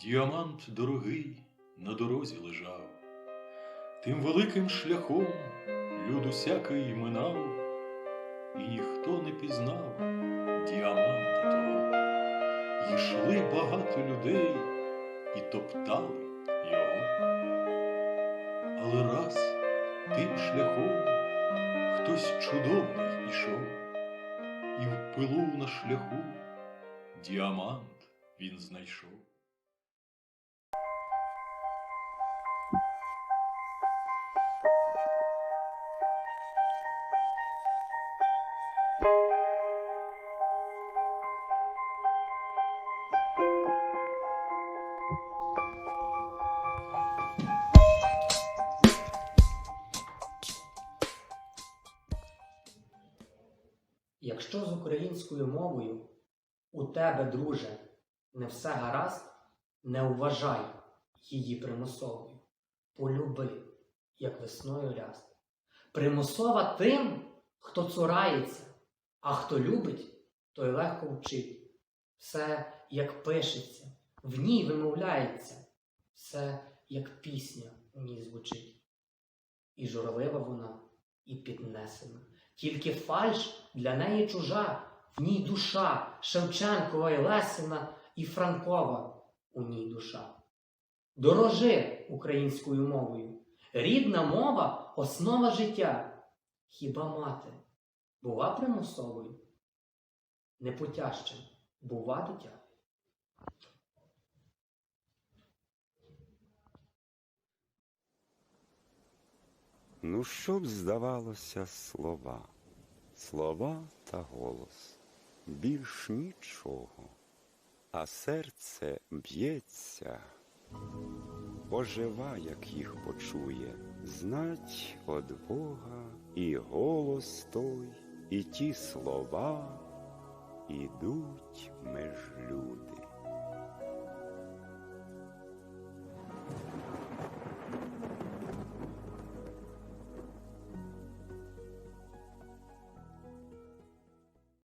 Діамант дорогий на дорозі лежав, тим великим шляхом люд усякий минав, і ніхто не пізнав діаманта того. Йшли багато людей і топтали його. Але раз тим шляхом хтось чудовний ішов, і в пилу на шляху діамант він знайшов. Якщо з українською мовою у тебе, друже, не все гаразд, не вважай її примусовою. Полюби, як весною ряст. Примусова тим, хто цурається, а хто любить, той легко вчить. Все, як пишеться, в ній вимовляється, все, як пісня у ній звучить. І журлива вона, і піднесена. Тільки фальш для неї чужа, в ній душа Шевченкова і Лесина і Франкова у ній душа. Дорожи українською мовою. Рідна мова основа життя. Хіба мати бува примусовою? Непотяжчим бува дитя. Ну, що б здавалося слова, слова та голос, більш нічого, а серце б'ється, пожива, як їх почує, знать од Бога і голос той, і ті слова ідуть меж люди.